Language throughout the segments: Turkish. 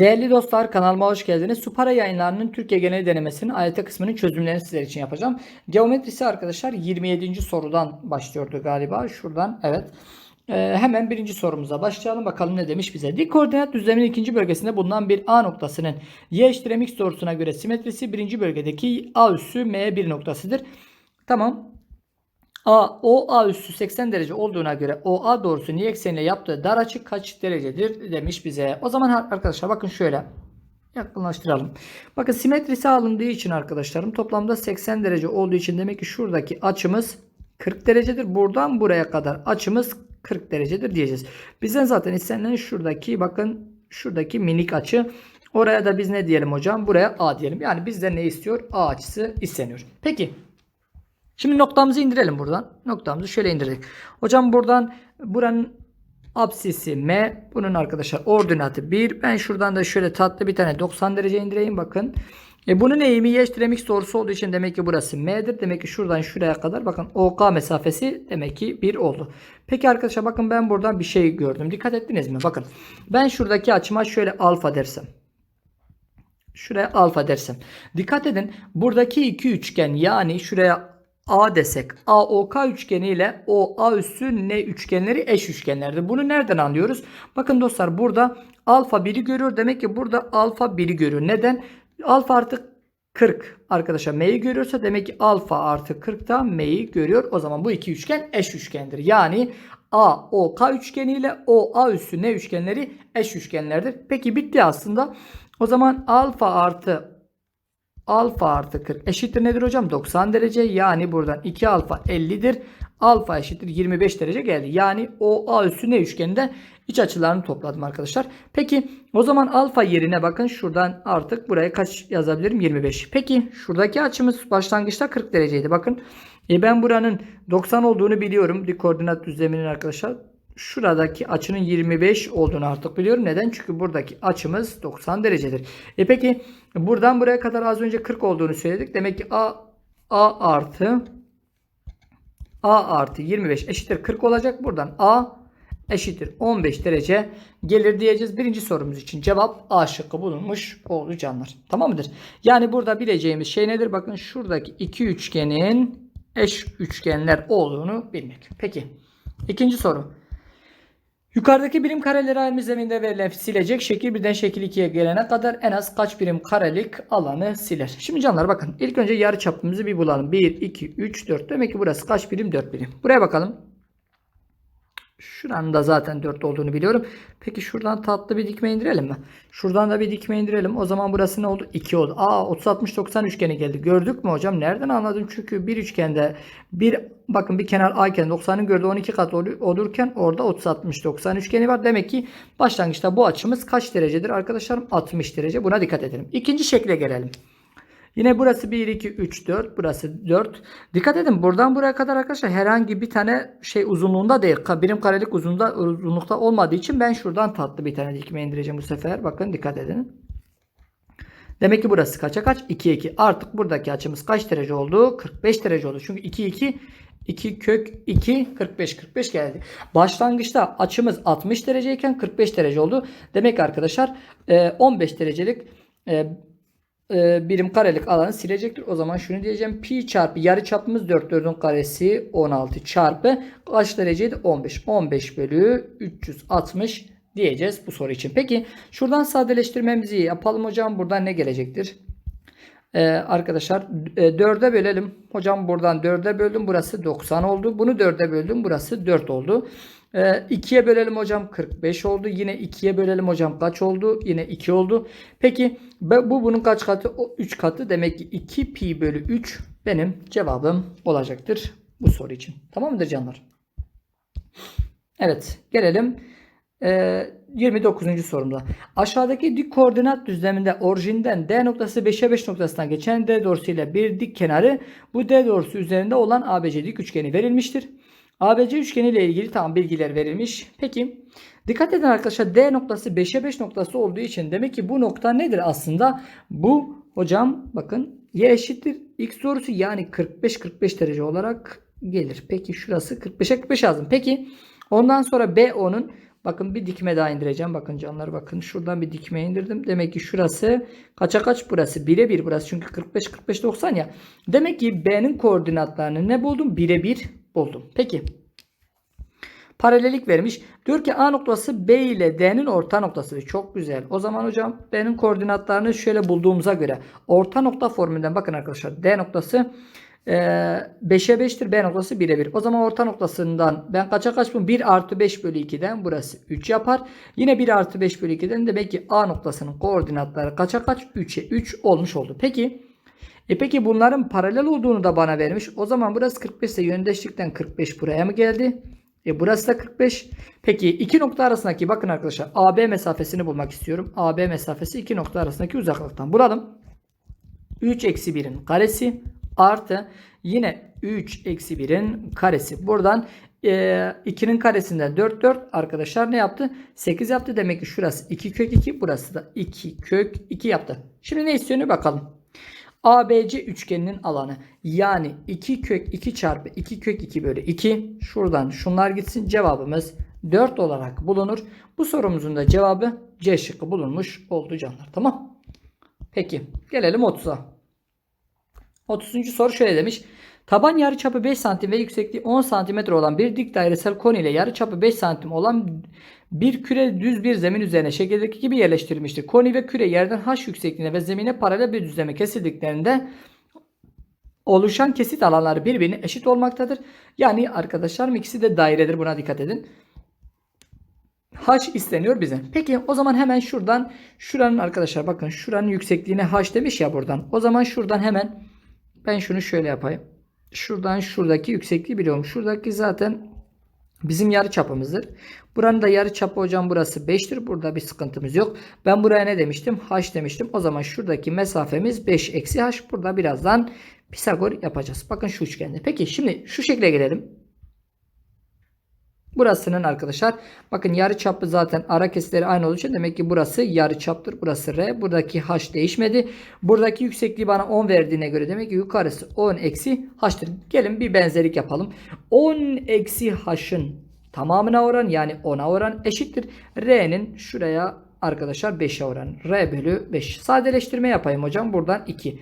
Değerli dostlar kanalıma hoş geldiniz. Supara yayınlarının Türkiye genel denemesinin AYT kısmının çözümlerini sizler için yapacağım. Geometrisi arkadaşlar 27. sorudan başlıyordu galiba. Şuradan evet. Ee, hemen birinci sorumuza başlayalım. Bakalım ne demiş bize. Dik koordinat düzleminin ikinci bölgesinde bulunan bir A noktasının y eşittir mx doğrusuna göre simetrisi birinci bölgedeki A üssü M1 noktasıdır. Tamam. A, o A üssü 80 derece olduğuna göre o A doğrusu y ekseniyle yaptığı dar açı kaç derecedir demiş bize. O zaman arkadaşlar bakın şöyle yakınlaştıralım. Bakın simetrisi alındığı için arkadaşlarım toplamda 80 derece olduğu için demek ki şuradaki açımız 40 derecedir. Buradan buraya kadar açımız 40 derecedir diyeceğiz. Bizden zaten istenilen şuradaki bakın şuradaki minik açı. Oraya da biz ne diyelim hocam? Buraya A diyelim. Yani bizden ne istiyor? A açısı isteniyor. Peki Şimdi noktamızı indirelim buradan. Noktamızı şöyle indirdik. Hocam buradan buranın absisi M. Bunun arkadaşlar ordinatı 1. Ben şuradan da şöyle tatlı bir tane 90 derece indireyim. Bakın. E bunun eğimi y eşittir doğrusu olduğu için demek ki burası m'dir. Demek ki şuradan şuraya kadar bakın OK mesafesi demek ki 1 oldu. Peki arkadaşlar bakın ben buradan bir şey gördüm. Dikkat ettiniz mi? Bakın ben şuradaki açıma şöyle alfa dersem. Şuraya alfa dersem. Dikkat edin buradaki iki üçgen yani şuraya A desek AOK üçgeni ile OA üssü N üçgenleri eş üçgenlerdir. Bunu nereden anlıyoruz? Bakın dostlar burada alfa 1'i görüyor. Demek ki burada alfa 1'i görüyor. Neden? Alfa artı 40 arkadaşlar M'yi görüyorsa demek ki alfa artı 40 da M'yi görüyor. O zaman bu iki üçgen eş üçgendir. Yani AOK üçgeni ile OA üssü N üçgenleri eş üçgenlerdir. Peki bitti aslında. O zaman alfa artı alfa artı 40 eşittir nedir hocam? 90 derece. Yani buradan 2 alfa 50'dir. Alfa eşittir 25 derece geldi. Yani o A üssü ne üçgeninde iç açılarını topladım arkadaşlar. Peki o zaman alfa yerine bakın şuradan artık buraya kaç yazabilirim? 25. Peki şuradaki açımız başlangıçta 40 dereceydi. Bakın e ben buranın 90 olduğunu biliyorum. Bir koordinat düzleminin arkadaşlar şuradaki açının 25 olduğunu artık biliyorum. Neden? Çünkü buradaki açımız 90 derecedir. E peki buradan buraya kadar az önce 40 olduğunu söyledik. Demek ki A, A artı A artı 25 eşittir 40 olacak. Buradan A eşittir 15 derece gelir diyeceğiz. Birinci sorumuz için cevap A şıkkı bulunmuş oldu canlar. Tamam mıdır? Yani burada bileceğimiz şey nedir? Bakın şuradaki iki üçgenin eş üçgenler olduğunu bilmek. Peki. İkinci soru. Yukarıdaki birim kareleri aynı zeminde verilen silecek şekil birden şekil 2'ye gelene kadar en az kaç birim karelik alanı siler? Şimdi canlar bakın ilk önce yarı çapımızı bir bulalım. 1, 2, 3, 4. Demek ki burası kaç birim? 4 birim. Buraya bakalım. Şuranın da zaten 4 olduğunu biliyorum. Peki şuradan tatlı bir dikme indirelim mi? Şuradan da bir dikme indirelim. O zaman burası ne oldu? 2 oldu. Aa 30 60 90 üçgeni geldi. Gördük mü hocam? Nereden anladım? Çünkü bir üçgende bir bakın bir kenar A iken 90'ın gördüğü 12 kat olurken orada 30 60 90 üçgeni var. Demek ki başlangıçta bu açımız kaç derecedir arkadaşlarım? 60 derece. Buna dikkat edelim. İkinci şekle gelelim. Yine burası 1, 2, 3, 4. Burası 4. Dikkat edin buradan buraya kadar arkadaşlar herhangi bir tane şey uzunluğunda değil. Birim karelik uzunluğunda, uzunlukta olmadığı için ben şuradan tatlı bir tane dikme indireceğim bu sefer. Bakın dikkat edin. Demek ki burası kaça kaç? 2, 2. Artık buradaki açımız kaç derece oldu? 45 derece oldu. Çünkü 2, 2 2 kök 2 45 45 geldi. Başlangıçta açımız 60 dereceyken 45 derece oldu. Demek arkadaşlar 15 derecelik birim karelik alanı silecektir. O zaman şunu diyeceğim. Pi çarpı yarı çapımız 4 4'ün karesi 16 çarpı kaç dereceydi? 15. 15 bölü 360 diyeceğiz bu soru için. Peki şuradan sadeleştirmemizi yapalım hocam. Buradan ne gelecektir? Ee, arkadaşlar e, 4'e bölelim. Hocam buradan 4'e böldüm. Burası 90 oldu. Bunu 4'e böldüm. Burası 4 oldu. E, 2'ye bölelim hocam 45 oldu. Yine 2'ye bölelim hocam kaç oldu? Yine 2 oldu. Peki bu bunun kaç katı? O 3 katı. Demek ki 2 pi bölü 3 benim cevabım olacaktır bu soru için. Tamam mıdır canlar? Evet gelelim. Ee, 29. sorumda. Aşağıdaki dik koordinat düzleminde orijinden D noktası 5'e 5 noktasına geçen D doğrusu ile bir dik kenarı bu D doğrusu üzerinde olan ABC dik üçgeni verilmiştir. ABC üçgeni ile ilgili tam bilgiler verilmiş. Peki dikkat edin arkadaşlar D noktası 5'e 5 noktası olduğu için demek ki bu nokta nedir aslında? Bu hocam bakın y eşittir x doğrusu yani 45-45 derece olarak gelir. Peki şurası 45'e 45 yazdım. Peki ondan sonra BO'nun Bakın bir dikme daha indireceğim. Bakın canlar bakın şuradan bir dikme indirdim. Demek ki şurası kaça kaç burası? 1'e 1 burası. Çünkü 45 45 90 ya. Demek ki B'nin koordinatlarını ne buldum? 1'e 1 buldum. Peki. Paralellik vermiş. Diyor ki A noktası B ile D'nin orta noktası. Çok güzel. O zaman hocam B'nin koordinatlarını şöyle bulduğumuza göre orta nokta formülünden bakın arkadaşlar. D noktası e, 5'e 5'tir. B noktası 1'e 1. O zaman orta noktasından ben kaça kaç bu? 1 artı 5 bölü 2'den burası 3 yapar. Yine 1 artı 5 bölü 2'den demek ki A noktasının koordinatları kaça kaç? 3'e 3 olmuş oldu. Peki e peki bunların paralel olduğunu da bana vermiş. O zaman burası 45 ise yöndeşlikten 45 buraya mı geldi? E burası da 45. Peki iki nokta arasındaki bakın arkadaşlar AB mesafesini bulmak istiyorum. AB mesafesi iki nokta arasındaki uzaklıktan bulalım. 3 eksi 1'in karesi artı yine 3 eksi 1'in karesi. Buradan e, 2'nin karesinden 4 4 arkadaşlar ne yaptı? 8 yaptı. Demek ki şurası 2 kök 2 burası da 2 kök 2 yaptı. Şimdi ne istiyor bakalım. ABC üçgeninin alanı yani 2 kök 2 çarpı 2 kök 2 bölü 2 şuradan şunlar gitsin cevabımız 4 olarak bulunur. Bu sorumuzun da cevabı C şıkkı bulunmuş oldu canlar tamam. Peki gelelim 30'a. 30. soru şöyle demiş. Taban yarıçapı 5 cm ve yüksekliği 10 cm olan bir dik dairesel koni ile yarıçapı 5 cm olan bir küre düz bir zemin üzerine şekildeki gibi yerleştirilmiştir. Koni ve küre yerden h yüksekliğine ve zemine paralel bir düzleme kesildiklerinde oluşan kesit alanları birbirine eşit olmaktadır. Yani arkadaşlar ikisi de dairedir buna dikkat edin. H isteniyor bize. Peki o zaman hemen şuradan şuranın arkadaşlar bakın şuranın yüksekliğine H demiş ya buradan. O zaman şuradan hemen ben şunu şöyle yapayım. Şuradan şuradaki yüksekliği biliyorum. Şuradaki zaten bizim yarı çapımızdır. Buranın da yarı çapı hocam burası 5'tir. Burada bir sıkıntımız yok. Ben buraya ne demiştim? H demiştim. O zaman şuradaki mesafemiz 5 eksi H. Burada birazdan Pisagor yapacağız. Bakın şu üçgende. Peki şimdi şu şekle gelelim. Burasının arkadaşlar bakın yarı çapı zaten ara kesitleri aynı olduğu için demek ki burası yarı çaptır. Burası R. Buradaki H değişmedi. Buradaki yüksekliği bana 10 verdiğine göre demek ki yukarısı 10 eksi H'tır. Gelin bir benzerlik yapalım. 10 eksi H'ın tamamına oran yani 10'a oran eşittir. R'nin şuraya arkadaşlar 5'e oran. R bölü 5. Sadeleştirme yapayım hocam. Buradan 2.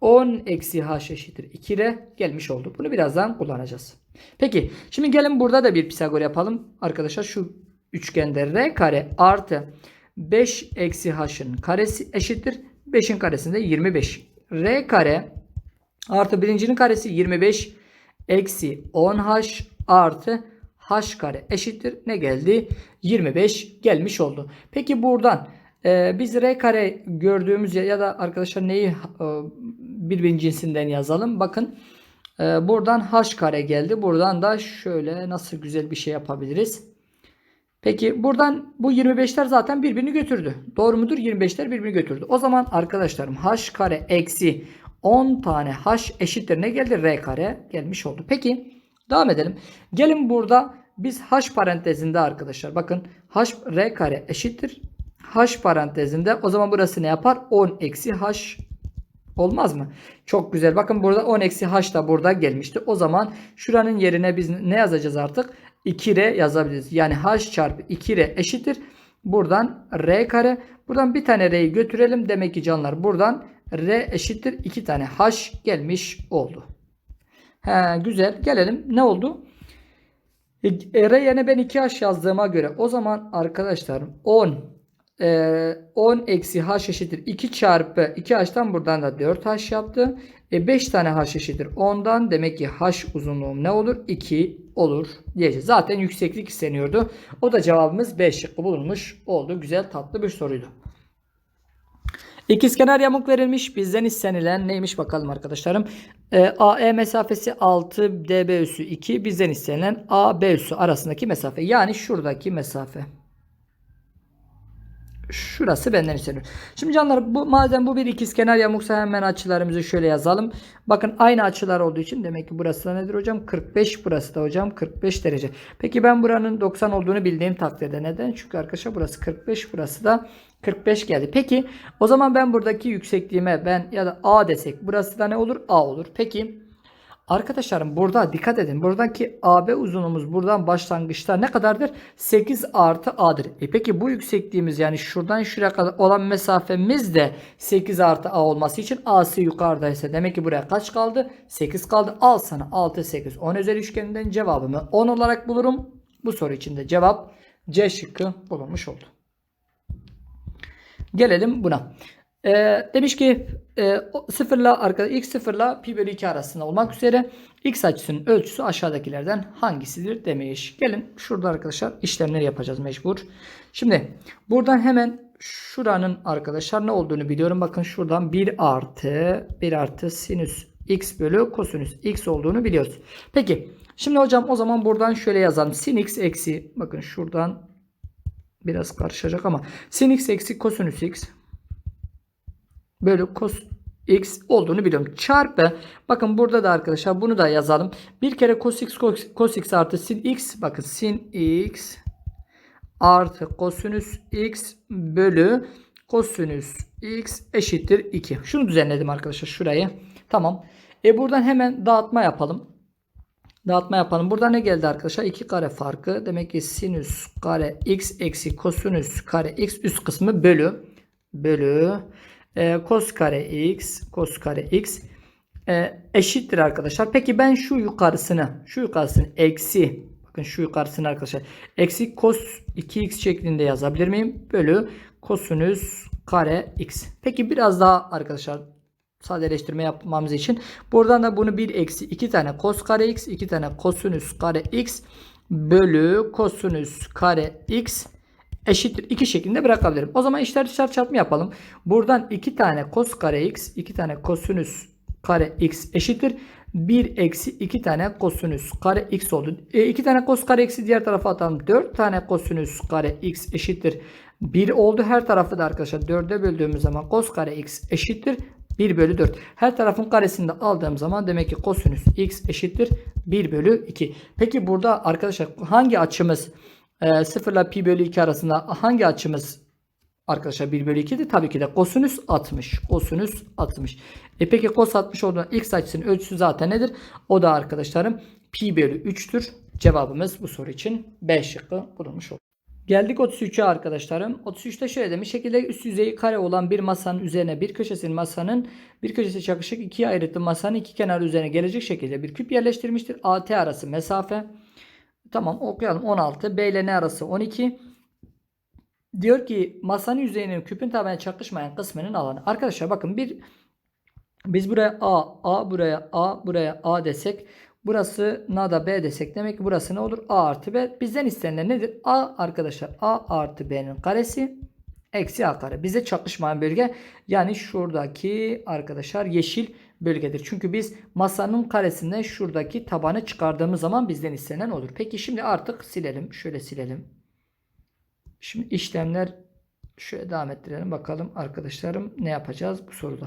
10 eksi h eşittir 2're gelmiş oldu. Bunu birazdan kullanacağız. Peki şimdi gelin burada da bir Pisagor yapalım. Arkadaşlar şu üçgende r kare artı 5 eksi h'ın karesi eşittir. 5'in karesinde 25. r kare artı birincinin karesi 25 eksi 10h artı h kare eşittir. Ne geldi? 25 gelmiş oldu. Peki buradan ee, biz r kare gördüğümüz ya, ya da arkadaşlar neyi e, birbirinin cinsinden yazalım. Bakın e, buradan h kare geldi. Buradan da şöyle nasıl güzel bir şey yapabiliriz. Peki buradan bu 25'ler zaten birbirini götürdü. Doğru mudur? 25'ler birbirini götürdü. O zaman arkadaşlarım h kare eksi 10 tane h eşittir ne geldi? r kare gelmiş oldu. Peki devam edelim. Gelin burada biz h parantezinde arkadaşlar bakın h r kare eşittir h parantezinde o zaman burası ne yapar? 10 eksi h olmaz mı? Çok güzel. Bakın burada 10 eksi h da burada gelmişti. O zaman şuranın yerine biz ne yazacağız artık? 2r yazabiliriz. Yani h çarpı 2r eşittir. Buradan r kare. Buradan bir tane r'yi götürelim. Demek ki canlar buradan r eşittir. 2 tane h gelmiş oldu. He, güzel. Gelelim. Ne oldu? E, r yerine ben 2h yazdığıma göre o zaman arkadaşlarım 10 10 eksi h eşittir 2 çarpı 2h'tan buradan da 4h yaptı. E 5 tane h eşittir 10'dan demek ki h uzunluğum ne olur? 2 olur diyeceğiz. Zaten yükseklik isteniyordu. O da cevabımız 5 şıkkı bulunmuş oldu. Güzel tatlı bir soruydu. İkizkenar yamuk verilmiş. Bizden istenilen neymiş bakalım arkadaşlarım. E, AE mesafesi 6 DB üssü 2. Bizden istenilen AB üssü arasındaki mesafe. Yani şuradaki mesafe. Şurası benden isteniyor. Şimdi canlar bu madem bu bir ikizkenar yamuksa hemen açılarımızı şöyle yazalım. Bakın aynı açılar olduğu için demek ki burası da nedir hocam? 45 burası da hocam 45 derece. Peki ben buranın 90 olduğunu bildiğim takdirde neden? Çünkü arkadaşlar burası 45 burası da 45 geldi. Peki o zaman ben buradaki yüksekliğime ben ya da A desek burası da ne olur? A olur. Peki Arkadaşlarım burada dikkat edin. Buradaki AB uzunluğumuz buradan başlangıçta ne kadardır? 8 artı A'dır. E peki bu yüksekliğimiz yani şuradan şuraya kadar olan mesafemiz de 8 artı A olması için A'sı yukarıdaysa demek ki buraya kaç kaldı? 8 kaldı. Al sana 6 8 10 özel üçgeninden cevabımı 10 olarak bulurum. Bu soru için de cevap C şıkkı bulunmuş oldu. Gelelim buna. Ee, demiş ki e, sıfırla arkada x sıfırla pi bölü 2 arasında olmak üzere x açısının ölçüsü aşağıdakilerden hangisidir demiş. Gelin şurada arkadaşlar işlemleri yapacağız mecbur. Şimdi buradan hemen şuranın arkadaşlar ne olduğunu biliyorum. Bakın şuradan 1 artı 1 artı sinüs x bölü kosinüs x olduğunu biliyoruz. Peki şimdi hocam o zaman buradan şöyle yazalım. Sin x eksi bakın şuradan biraz karışacak ama sin x eksi kosinüs x bölü cos x olduğunu biliyorum. Çarpı bakın burada da arkadaşlar bunu da yazalım. Bir kere cos x cos, cos x artı sin x bakın sin x artı kosinüs x bölü kosinüs x eşittir 2. Şunu düzenledim arkadaşlar şurayı. Tamam. E buradan hemen dağıtma yapalım. Dağıtma yapalım. Burada ne geldi arkadaşlar? 2 kare farkı. Demek ki sinüs kare x eksi kosinüs kare x üst kısmı bölü bölü e, cos kare x cos kare x e, eşittir arkadaşlar. Peki ben şu yukarısını şu yukarısını eksi bakın şu yukarısını arkadaşlar eksi cos 2x şeklinde yazabilir miyim? Bölü kosinüs kare x. Peki biraz daha arkadaşlar sadeleştirme yapmamız için buradan da bunu 1 eksi 2 tane cos kare x 2 tane kosinüs kare x bölü kosinüs kare x eşittir 2 şeklinde bırakabilirim. O zaman işler dışarı çarpımı yapalım. Buradan 2 tane cos kare x 2 tane kosinüs kare x eşittir 1 eksi 2 tane kosinüs kare x oldu. E, 2 tane cos kare x'i diğer tarafa atalım. 4 tane kosinüs kare x eşittir 1 oldu. Her tarafı da arkadaşlar 4'e böldüğümüz zaman cos kare x eşittir 1 bölü 4. Her tarafın karesini de aldığım zaman demek ki kosinüs x eşittir 1 bölü 2. Peki burada arkadaşlar hangi açımız e, 0 ile pi bölü 2 arasında hangi açımız arkadaşlar 1 bölü 2'di? Tabii ki de kosinüs 60. Kosinüs 60. E peki cos 60 olduğunda x açısının ölçüsü zaten nedir? O da arkadaşlarım pi bölü 3'tür. Cevabımız bu soru için B şıkkı bulunmuş oldu. Geldik 33'e arkadaşlarım. 33'te şöyle demiş. Şekilde üst yüzeyi kare olan bir masanın üzerine bir köşesinin masanın bir köşesi çakışık ikiye ayrıtı masanın iki kenarı üzerine gelecek şekilde bir küp yerleştirmiştir. AT arası mesafe. Tamam okuyalım. 16. B ile N arası 12. Diyor ki masanın yüzeyinin küpün tabanına çakışmayan kısmının alanı. Arkadaşlar bakın bir biz buraya A, A buraya A, buraya A desek burası da B desek demek ki burası ne olur? A artı B. Bizden istenilen nedir? A arkadaşlar A artı B'nin karesi eksi A kare. Bize çakışmayan bölge yani şuradaki arkadaşlar yeşil bölgedir. Çünkü biz masanın karesinden şuradaki tabanı çıkardığımız zaman bizden istenen olur. Peki şimdi artık silelim. Şöyle silelim. Şimdi işlemler şöyle devam ettirelim. Bakalım arkadaşlarım ne yapacağız bu soruda.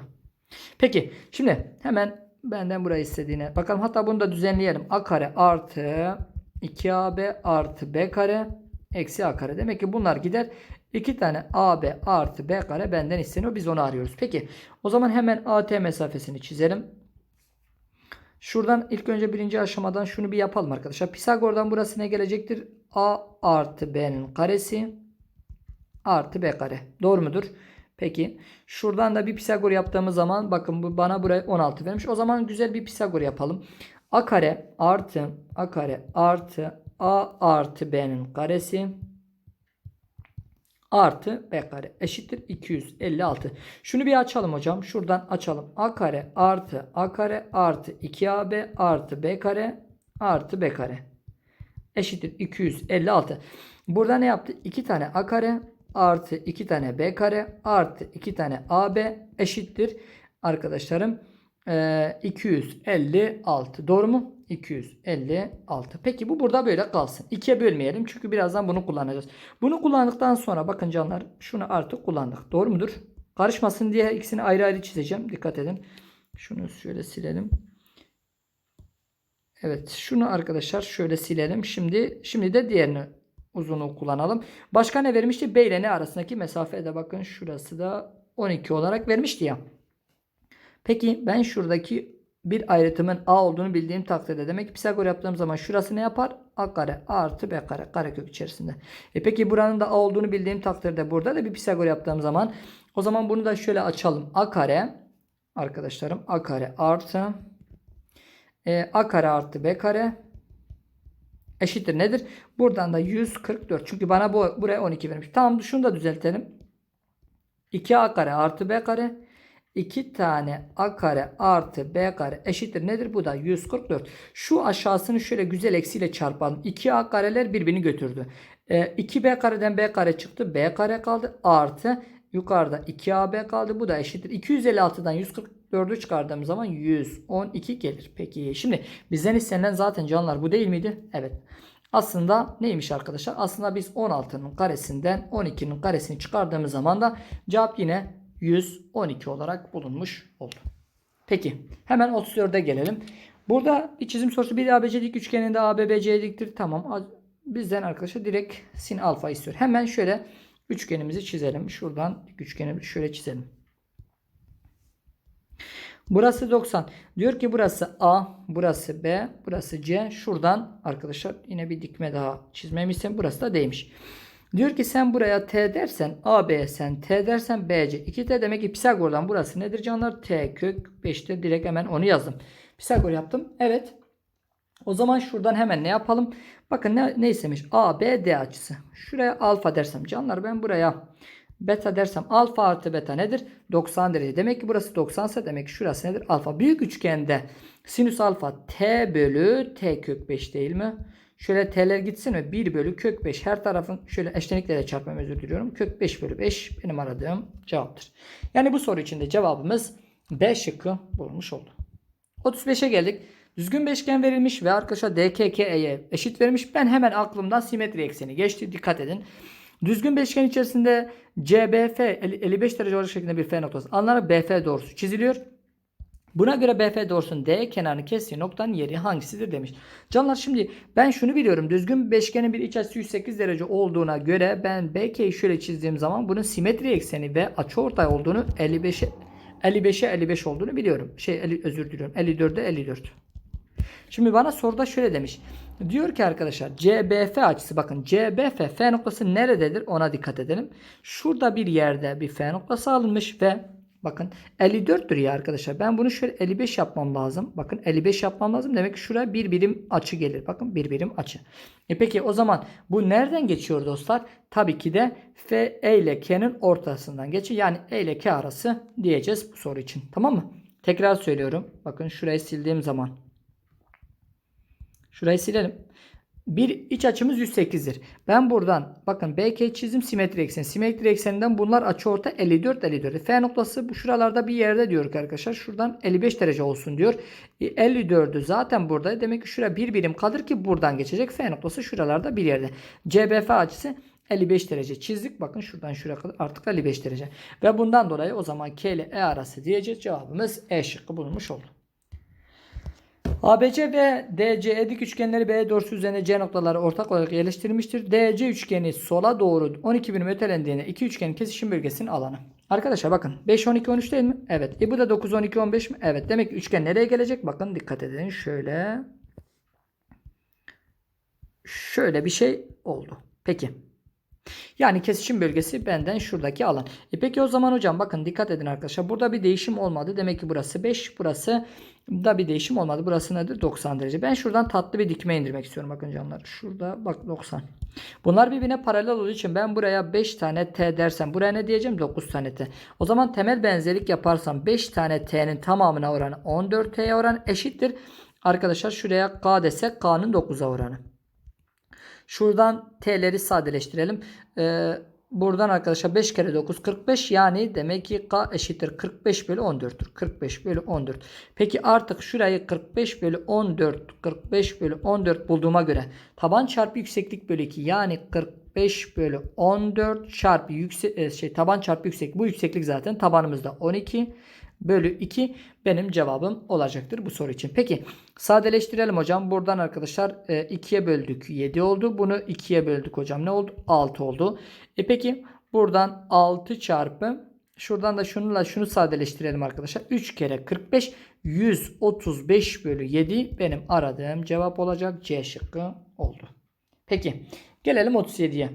Peki şimdi hemen benden burayı istediğine bakalım. Hatta bunu da düzenleyelim. A kare artı 2AB artı B kare eksi A kare. Demek ki bunlar gider. 2 tane AB artı B kare benden isteniyor. Biz onu arıyoruz. Peki o zaman hemen AT mesafesini çizelim. Şuradan ilk önce birinci aşamadan şunu bir yapalım arkadaşlar. Pisagor'dan burası ne gelecektir? A artı B'nin karesi artı B kare. Doğru mudur? Peki. Şuradan da bir Pisagor yaptığımız zaman bakın bu bana buraya 16 vermiş. O zaman güzel bir Pisagor yapalım. A kare artı A kare artı A artı B'nin karesi artı B kare eşittir 256. Şunu bir açalım hocam. Şuradan açalım. A kare artı A kare artı 2AB artı B kare artı B kare eşittir 256. Burada ne yaptı? 2 tane A kare artı 2 tane B kare artı 2 tane AB eşittir arkadaşlarım e, 256. Doğru mu? 256. Peki bu burada böyle kalsın. 2'ye bölmeyelim çünkü birazdan bunu kullanacağız. Bunu kullandıktan sonra bakın canlar şunu artık kullandık. Doğru mudur? Karışmasın diye ikisini ayrı ayrı çizeceğim. Dikkat edin. Şunu şöyle silelim. Evet şunu arkadaşlar şöyle silelim. Şimdi şimdi de diğerini uzunluğu kullanalım. Başka ne vermişti? B ile N arasındaki mesafede bakın şurası da 12 olarak vermişti ya. Peki ben şuradaki bir ayrıtımın A olduğunu bildiğim takdirde demek ki Pisagor yaptığım zaman şurası ne yapar? A kare artı B kare karekök içerisinde. E peki buranın da A olduğunu bildiğim takdirde burada da bir Pisagor yaptığım zaman o zaman bunu da şöyle açalım. A kare arkadaşlarım A kare artı e, A kare artı B kare eşittir nedir? Buradan da 144. Çünkü bana bu buraya 12 vermiş. Tamam şunu da düzeltelim. 2a kare artı b kare 2 tane a kare artı b kare eşittir nedir? Bu da 144. Şu aşağısını şöyle güzel eksiyle çarpalım. 2a kareler birbirini götürdü. E, 2b kareden b kare çıktı. b kare kaldı. Artı yukarıda 2ab kaldı. Bu da eşittir. 256'dan 144'ü çıkardığım zaman 112 gelir. Peki şimdi bizden istenilen zaten canlar bu değil miydi? Evet. Aslında neymiş arkadaşlar? Aslında biz 16'nın karesinden 12'nin karesini çıkardığımız zaman da cevap yine 112 olarak bulunmuş oldu. Peki hemen 34'e gelelim. Burada bir çizim sorusu bir ABC dik üçgeninde ABBC diktir. Tamam. Bizden arkadaşlar direkt sin alfa istiyor. Hemen şöyle üçgenimizi çizelim. Şuradan üçgenimizi şöyle çizelim. Burası 90. Diyor ki burası A, burası B, burası C. Şuradan arkadaşlar yine bir dikme daha çizmemişsin. Burası da D'ymiş. Diyor ki sen buraya T dersen A, B sen T dersen B, C. 2T demek ki Pisagor'dan burası nedir canlar? T kök 5'te direkt hemen onu yazdım. Pisagor yaptım. Evet. O zaman şuradan hemen ne yapalım? Bakın ne, ne istemiş? A, B, D açısı. Şuraya alfa dersem canlar ben buraya beta dersem alfa artı beta nedir? 90 derece. Demek ki burası 90 ise demek ki şurası nedir? Alfa. Büyük üçgende sinüs alfa t bölü t kök 5 değil mi? Şöyle t'ler gitsin mi? 1 bölü kök 5. Her tarafın şöyle eşleniklerle çarpmam özür diliyorum. Kök 5 bölü 5 benim aradığım cevaptır. Yani bu soru için de cevabımız B şıkkı bulunmuş oldu. 35'e geldik. Düzgün beşgen verilmiş ve arkadaşa DKK'ye eşit verilmiş. Ben hemen aklımdan simetri ekseni geçti. Dikkat edin. Düzgün beşgen içerisinde CBF 55 derece olacak şeklinde bir F noktası alınarak BF doğrusu çiziliyor. Buna göre BF doğrusunun D kenarını kestiği noktanın yeri hangisidir demiş. Canlar şimdi ben şunu biliyorum. Düzgün beşgenin bir iç açısı 108 derece olduğuna göre ben BK'yi şöyle çizdiğim zaman bunun simetri ekseni ve açıortay olduğunu 55'e 55'e 55 olduğunu biliyorum. Şey özür diliyorum. 54'e 54. Şimdi bana soruda şöyle demiş. Diyor ki arkadaşlar CBF açısı bakın CBF F noktası nerededir ona dikkat edelim. Şurada bir yerde bir F noktası alınmış ve bakın 54'tür ya arkadaşlar. Ben bunu şöyle 55 yapmam lazım. Bakın 55 yapmam lazım. Demek ki şuraya bir birim açı gelir. Bakın bir birim açı. E peki o zaman bu nereden geçiyor dostlar? Tabii ki de F E ile K'nin ortasından geçiyor. Yani E ile K arası diyeceğiz bu soru için. Tamam mı? Tekrar söylüyorum. Bakın şurayı sildiğim zaman Şurayı silelim. Bir iç açımız 108'dir. Ben buradan bakın BK çizim simetri ekseni. Simetri ekseninden bunlar açı orta 54 54. F noktası bu şuralarda bir yerde diyor arkadaşlar. Şuradan 55 derece olsun diyor. E, 54'ü zaten burada. Demek ki şuraya bir birim kalır ki buradan geçecek. F noktası şuralarda bir yerde. CBF açısı 55 derece çizdik. Bakın şuradan şuraya kadar artık 55 derece. Ve bundan dolayı o zaman K ile E arası diyeceğiz. Cevabımız E şıkkı bulunmuş oldu. ABC ve DC dik üçgenleri B doğrusu üzerine C noktaları ortak olarak yerleştirilmiştir. DC üçgeni sola doğru 12 birim ötelendiğinde iki üçgenin kesişim bölgesinin alanı. Arkadaşlar bakın 5 12 13 değil mi? Evet. E bu da 9 12 15 mi? Evet. Demek ki üçgen nereye gelecek? Bakın dikkat edin. Şöyle şöyle bir şey oldu. Peki. Yani kesişim bölgesi benden şuradaki alan. E peki o zaman hocam bakın dikkat edin arkadaşlar. Burada bir değişim olmadı. Demek ki burası 5. Burası da bir değişim olmadı. Burası nedir? 90 derece. Ben şuradan tatlı bir dikme indirmek istiyorum. Bakın canlar. Şurada bak 90. Bunlar birbirine paralel olduğu için ben buraya 5 tane T dersem buraya ne diyeceğim? 9 tane T. O zaman temel benzerlik yaparsam 5 tane T'nin tamamına oranı 14 T'ye oranı eşittir. Arkadaşlar şuraya K desek K'nın 9'a oranı. Şuradan t'leri sadeleştirelim. Ee, buradan arkadaşlar 5 kere 9 45 yani demek ki k eşittir 45 bölü 14'tür. 45 bölü 14. Peki artık şurayı 45 bölü 14 45 bölü 14 bulduğuma göre taban çarpı yükseklik bölü 2 yani 45 bölü 14 çarpı yüksek şey taban çarpı yüksek bu yükseklik zaten tabanımızda 12 bölü 2 benim cevabım olacaktır bu soru için. Peki sadeleştirelim hocam. Buradan arkadaşlar 2'ye böldük 7 oldu. Bunu 2'ye böldük hocam. Ne oldu? 6 oldu. E peki buradan 6 çarpı şuradan da şununla şunu sadeleştirelim arkadaşlar. 3 kere 45 135 bölü 7 benim aradığım cevap olacak. C şıkkı oldu. Peki gelelim 37'ye.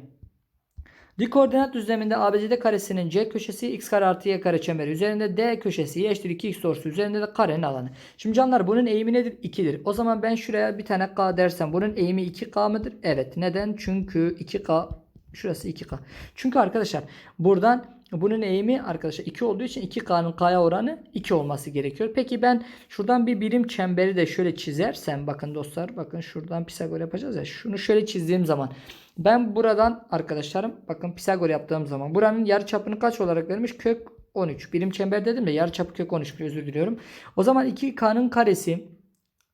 Dik koordinat düzleminde ABCD karesinin C köşesi x kare artı y kare çemberi üzerinde D köşesi y eşittir 2x doğrusu üzerinde de karenin alanı. Şimdi canlar bunun eğimi nedir? 2'dir. O zaman ben şuraya bir tane k dersem bunun eğimi 2k mıdır? Evet. Neden? Çünkü 2k şurası 2k. Çünkü arkadaşlar buradan bunun eğimi arkadaşlar 2 olduğu için 2k'nın k'ya oranı 2 olması gerekiyor. Peki ben şuradan bir birim çemberi de şöyle çizersem bakın dostlar bakın şuradan Pisagor yapacağız ya. Şunu şöyle çizdiğim zaman ben buradan arkadaşlarım bakın Pisagor yaptığım zaman buranın yarıçapını kaç olarak vermiş? Kök 13. Birim çember dedim de yarıçapı kök 13 özür diliyorum. O zaman 2k'nın karesi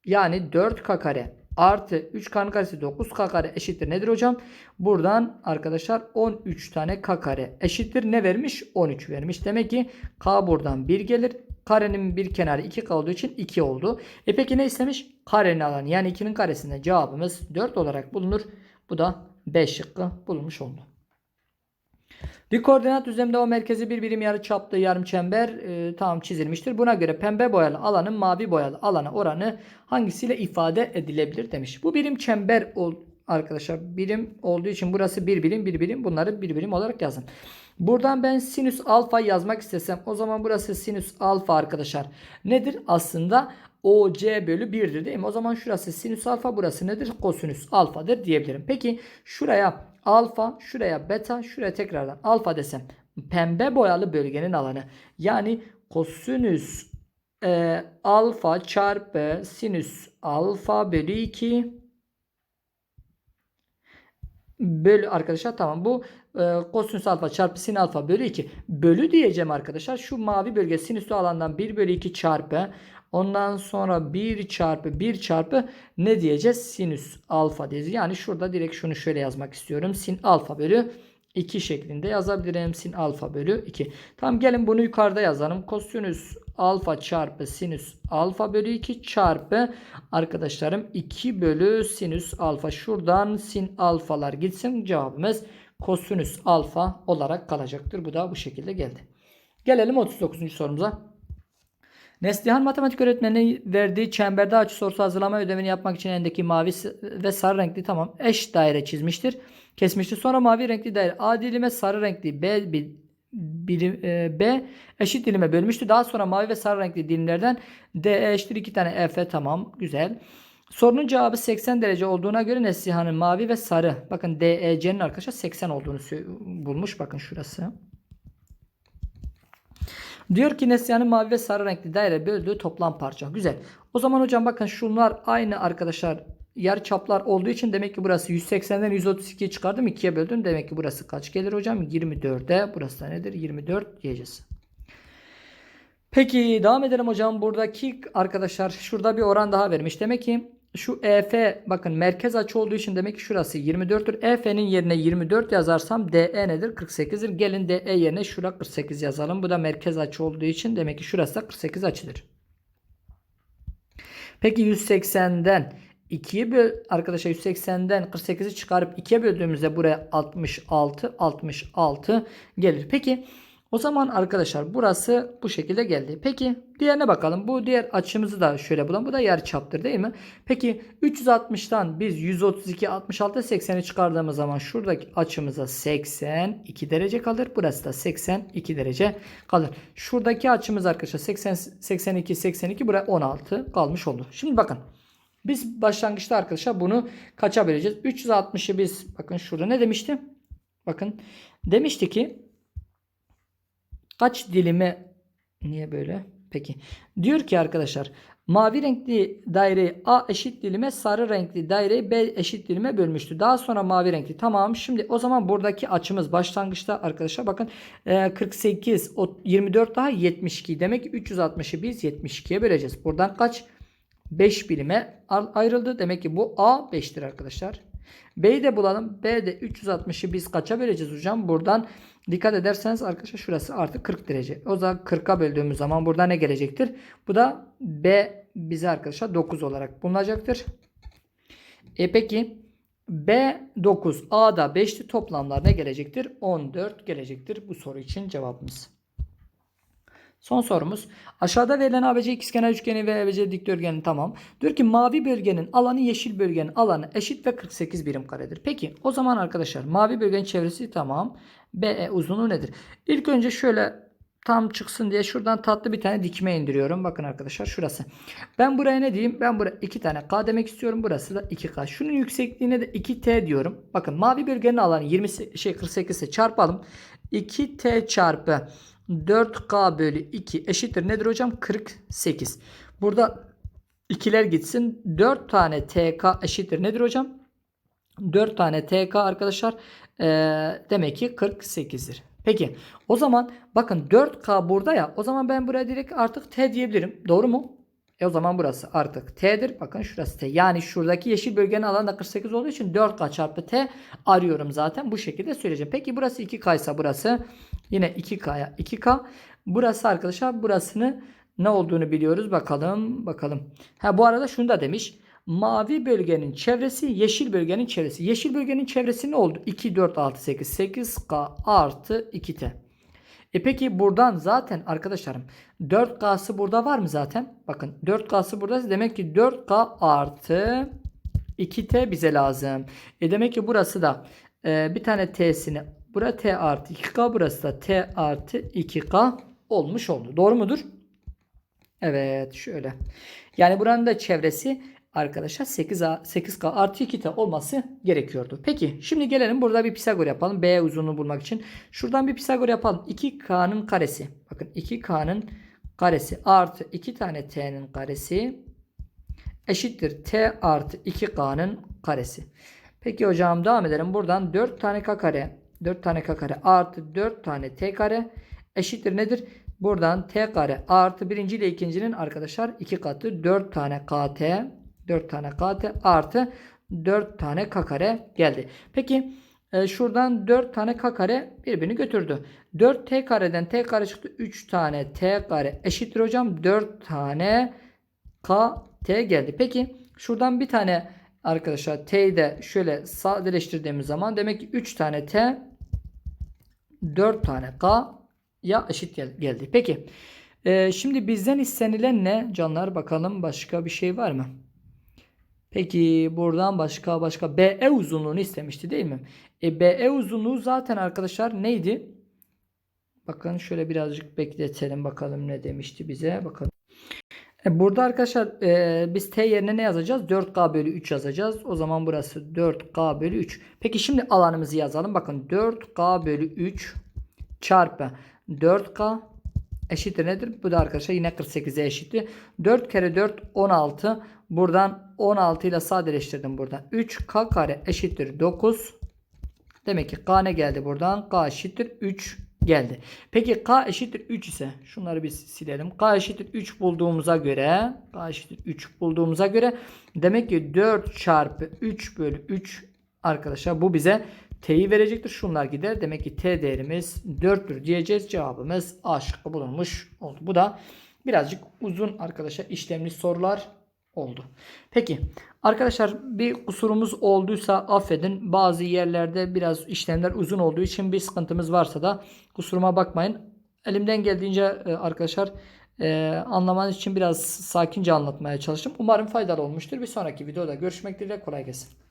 yani 4k kare artı 3k'nın karesi 9k kare eşittir nedir hocam? Buradan arkadaşlar 13 tane k kare eşittir ne vermiş? 13 vermiş. Demek ki k buradan 1 gelir. Karenin bir kenarı 2k olduğu için 2 oldu. E peki ne istemiş? Karenin alanı yani 2'nin karesinde cevabımız 4 olarak bulunur. Bu da B şıkkı bulunmuş oldu. Bir koordinat düzleminde o merkezi bir birim yarı çaplı yarım çember e, tamam çizilmiştir. Buna göre pembe boyalı alanın mavi boyalı alana oranı hangisiyle ifade edilebilir demiş. Bu birim çember ol, arkadaşlar birim olduğu için burası bir birim bir birim bunları bir birim olarak yazın. Buradan ben sinüs alfa yazmak istesem o zaman burası sinüs alfa arkadaşlar. Nedir? Aslında OC bölü 1'dir değil mi? O zaman şurası sinüs alfa burası nedir? Kosinüs alfadır diyebilirim. Peki şuraya alfa, şuraya beta, şuraya tekrardan alfa desem pembe boyalı bölgenin alanı. Yani kosinüs e, alfa çarpı sinüs alfa bölü 2 bölü arkadaşlar tamam bu e, kosinüs alfa çarpı sin alfa bölü 2 bölü diyeceğim arkadaşlar şu mavi bölge sinüslü alandan 1 bölü 2 çarpı ondan sonra 1 çarpı 1 çarpı ne diyeceğiz sinüs alfa diyeceğiz yani şurada direkt şunu şöyle yazmak istiyorum sin alfa bölü 2 şeklinde yazabilirim sin alfa bölü 2 tamam gelin bunu yukarıda yazalım kosinüs alfa çarpı sinüs alfa bölü 2 çarpı arkadaşlarım 2 bölü sinüs alfa. Şuradan sin alfalar gitsin cevabımız kosinüs alfa olarak kalacaktır. Bu da bu şekilde geldi. Gelelim 39. sorumuza. Neslihan matematik öğretmeni verdiği çemberde açı sorusu hazırlama ödevini yapmak için elindeki mavi ve sarı renkli tamam eş daire çizmiştir. Kesmiştir. Sonra mavi renkli daire A dilime sarı renkli B bir birim, e, B eşit dilime bölmüştü. Daha sonra mavi ve sarı renkli dilimlerden D eşittir 2 tane F tamam güzel. Sorunun cevabı 80 derece olduğuna göre Neslihan'ın mavi ve sarı. Bakın DEC'nin arkadaşlar 80 olduğunu bulmuş. Bakın şurası. Diyor ki Neslihan'ın mavi ve sarı renkli daire böldüğü toplam parça. Güzel. O zaman hocam bakın şunlar aynı arkadaşlar yarı çaplar olduğu için demek ki burası 180'den 132'ye çıkardım. 2'ye böldüm. Demek ki burası kaç gelir hocam? 24'e. Burası da nedir? 24 diyeceğiz. Peki devam edelim hocam. Buradaki arkadaşlar şurada bir oran daha vermiş. Demek ki şu EF bakın merkez açı olduğu için demek ki şurası 24'tür. EF'nin yerine 24 yazarsam DE nedir? 48'dir. Gelin DE yerine şura 48 yazalım. Bu da merkez açı olduğu için demek ki şurası da 48 açıdır. Peki 180'den 2'ye böl arkadaşlar 180'den 48'i çıkarıp 2'ye böldüğümüzde buraya 66 66 gelir. Peki o zaman arkadaşlar burası bu şekilde geldi. Peki diğerine bakalım. Bu diğer açımızı da şöyle bulalım. Bu da yarı çaptır değil mi? Peki 360'tan biz 132 66 80'i çıkardığımız zaman şuradaki açımıza 82 derece kalır. Burası da 82 derece kalır. Şuradaki açımız arkadaşlar 80 82 82 buraya 16 kalmış oldu. Şimdi bakın. Biz başlangıçta arkadaşlar bunu kaça böleceğiz? 360'ı biz bakın şurada ne demişti? Bakın demişti ki kaç dilime niye böyle? Peki. Diyor ki arkadaşlar mavi renkli daireyi A eşit dilime sarı renkli daireyi B eşit dilime bölmüştü. Daha sonra mavi renkli. Tamam. Şimdi o zaman buradaki açımız başlangıçta arkadaşlar bakın 48 24 daha 72 demek ki 360'ı biz 72'ye böleceğiz. Buradan kaç? 5 bilime ayrıldı. Demek ki bu A 5'tir arkadaşlar. B'yi de bulalım. B'de 360'ı biz kaça böleceğiz hocam? Buradan dikkat ederseniz arkadaşlar şurası artık 40 derece. O zaman 40'a böldüğümüz zaman burada ne gelecektir? Bu da B bize arkadaşlar 9 olarak bulunacaktır. E peki B 9 A'da 5'li toplamlar ne gelecektir? 14 gelecektir bu soru için cevabımız. Son sorumuz. Aşağıda verilen ABC ikizkenar üçgeni ve ABC dikdörtgeni tamam. Diyor ki mavi bölgenin alanı yeşil bölgenin alanı eşit ve 48 birim karedir. Peki o zaman arkadaşlar mavi bölgenin çevresi tamam. BE uzunluğu nedir? İlk önce şöyle tam çıksın diye şuradan tatlı bir tane dikme indiriyorum. Bakın arkadaşlar şurası. Ben buraya ne diyeyim? Ben buraya 2 tane K demek istiyorum. Burası da 2K. Şunun yüksekliğine de 2T diyorum. Bakın mavi bölgenin alanı 20 şey 48 ise çarpalım. 2T çarpı 4K bölü 2 eşittir nedir hocam? 48. Burada ikiler gitsin. 4 tane TK eşittir nedir hocam? 4 tane TK arkadaşlar eee, demek ki 48'dir. Peki o zaman bakın 4K burada ya o zaman ben buraya direkt artık T diyebilirim. Doğru mu? E o zaman burası artık T'dir. Bakın şurası T. Yani şuradaki yeşil bölgenin alanı da 48 olduğu için 4K çarpı T arıyorum zaten. Bu şekilde söyleyeceğim. Peki burası 2K ise burası yine 2K'ya 2K. Burası arkadaşlar burasını ne olduğunu biliyoruz. Bakalım bakalım. Ha bu arada şunu da demiş. Mavi bölgenin çevresi yeşil bölgenin çevresi. Yeşil bölgenin çevresi ne oldu? 2, 4, 6, 8. 8K artı 2T. E peki buradan zaten arkadaşlarım 4K'sı burada var mı zaten? Bakın 4K'sı burada demek ki 4K artı 2T bize lazım. E demek ki burası da e, bir tane T'sini bura T artı 2K burası da T artı 2K olmuş oldu. Doğru mudur? Evet şöyle. Yani buranın da çevresi arkadaşlar 8A, 8K artı 2T olması gerekiyordu. Peki şimdi gelelim burada bir Pisagor yapalım. B uzunluğunu bulmak için. Şuradan bir Pisagor yapalım. 2K'nın karesi. Bakın 2K'nın karesi artı 2 tane T'nin karesi eşittir T artı 2K'nın karesi. Peki hocam devam edelim. Buradan 4 tane K kare 4 tane K kare artı 4 tane T kare eşittir nedir? Buradan T kare artı birinci ile ikincinin arkadaşlar 2 katı 4 tane KT 4 tane KT artı 4 tane K kare geldi. Peki e, şuradan 4 tane K kare birbirini götürdü. 4 T kareden T kare çıktı. 3 tane T kare eşittir hocam. 4 tane KT geldi. Peki şuradan bir tane arkadaşlar T'yi de şöyle sadeleştirdiğimiz zaman demek ki 3 tane T 4 tane K ya eşit gel- geldi. Peki e, şimdi bizden istenilen ne canlar bakalım başka bir şey var mı? Peki buradan başka başka BE uzunluğunu istemişti değil mi? E, BE uzunluğu zaten arkadaşlar neydi? Bakın şöyle birazcık bekletelim bakalım ne demişti bize. Bakalım. E, burada arkadaşlar e, biz T yerine ne yazacağız? 4K bölü 3 yazacağız. O zaman burası 4K bölü 3. Peki şimdi alanımızı yazalım. Bakın 4K bölü 3 çarpı 4K eşittir nedir? Bu da arkadaşlar yine 48'e eşitti. 4 kere 4 16. Buradan 16 ile sadeleştirdim burada. 3K kare eşittir 9. Demek ki K ne geldi buradan? K eşittir 3 geldi. Peki K eşittir 3 ise şunları bir silelim. K eşittir 3 bulduğumuza göre K eşittir 3 bulduğumuza göre demek ki 4 çarpı 3 bölü 3 arkadaşlar bu bize T'yi verecektir. Şunlar gider. Demek ki T değerimiz 4'tür diyeceğiz. Cevabımız A şıkkı bulunmuş oldu. Bu da birazcık uzun arkadaşlar işlemli sorular oldu. Peki arkadaşlar bir kusurumuz olduysa affedin. Bazı yerlerde biraz işlemler uzun olduğu için bir sıkıntımız varsa da kusuruma bakmayın. Elimden geldiğince e, arkadaşlar e, anlamanız için biraz sakince anlatmaya çalıştım. Umarım faydalı olmuştur. Bir sonraki videoda görüşmek dileğiyle kolay gelsin.